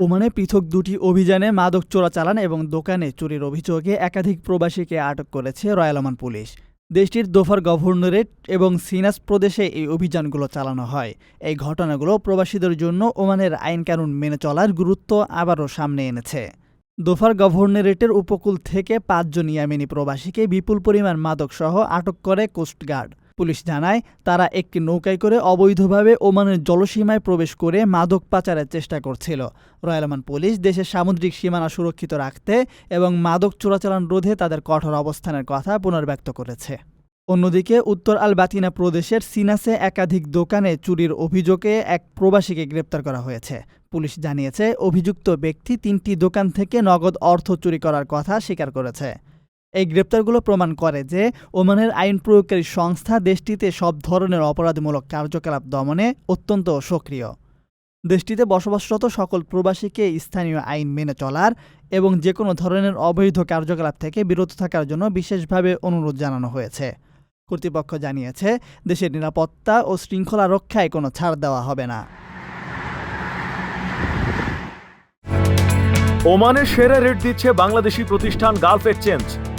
ওমানে পৃথক দুটি অভিযানে মাদক চোরাচালান এবং দোকানে চুরির অভিযোগে একাধিক প্রবাসীকে আটক করেছে রয়্যাল ওমান পুলিশ। দেশটির দোফার গভর্নরেট এবং সিনাস প্রদেশে এই অভিযানগুলো চালানো হয়। এই ঘটনাগুলো প্রবাসীদের জন্য ওমানের আইনকানুন মেনে চলার গুরুত্ব আবারও সামনে এনেছে। দোফার গভর্নরেটের উপকূল থেকে পাঁচজন ইয়ামেনি প্রবাসীকে বিপুল পরিমাণ মাদকসহ আটক করে কোস্টগার্ড। পুলিশ জানায়, তারা একটি নৌকায় করে অবৈধভাবে ওমানের জলসীমায় প্রবেশ করে মাদক পাচারের চেষ্টা করছিল। রয়্যাল ওমান পুলিশ দেশের সামুদ্রিক সীমানা সুরক্ষিত রাখতে এবং মাদক চোরাচালান রোধে তাদের কঠোর অবস্থানের কথা পুনর্ব্যক্ত করেছে। অন্যদিকে, উত্তর আল বাতিনা প্রদেশের সিনাসে একাধিক দোকানে চুরির অভিযোগে এক প্রবাসীকে গ্রেপ্তার করা হয়েছে। পুলিশ জানিয়েছে, অভিযুক্ত ব্যক্তি তিনটি দোকান থেকে নগদ অর্থ চুরি করার কথা স্বীকার করেছে। এই গ্রেপ্তারগুলো প্রমাণ করে যে ওমানের আইন প্রয়োগকারী সংস্থা দেশটিতে সব ধরনের অপরাধমূলক কার্যকলাপ দমনে অত্যন্ত সক্রিয়। দেশটিতে বসবাসরত সকল প্রবাসীকে স্থানীয় আইন মেনে চলার এবং যে কোনো ধরনের অবৈধ কার্যকলাপ থেকে বিরত থাকার জন্য বিশেষভাবে অনুরোধ জানানো হয়েছে। কর্তৃপক্ষ জানিয়েছে, দেশের নিরাপত্তা ও শৃঙ্খলা রক্ষায় কোনো ছাড় দেওয়া হবে না। ওমানের সেরা রেট দিচ্ছে বাংলাদেশি প্রতিষ্ঠান গালফ এক্সচেঞ্জ।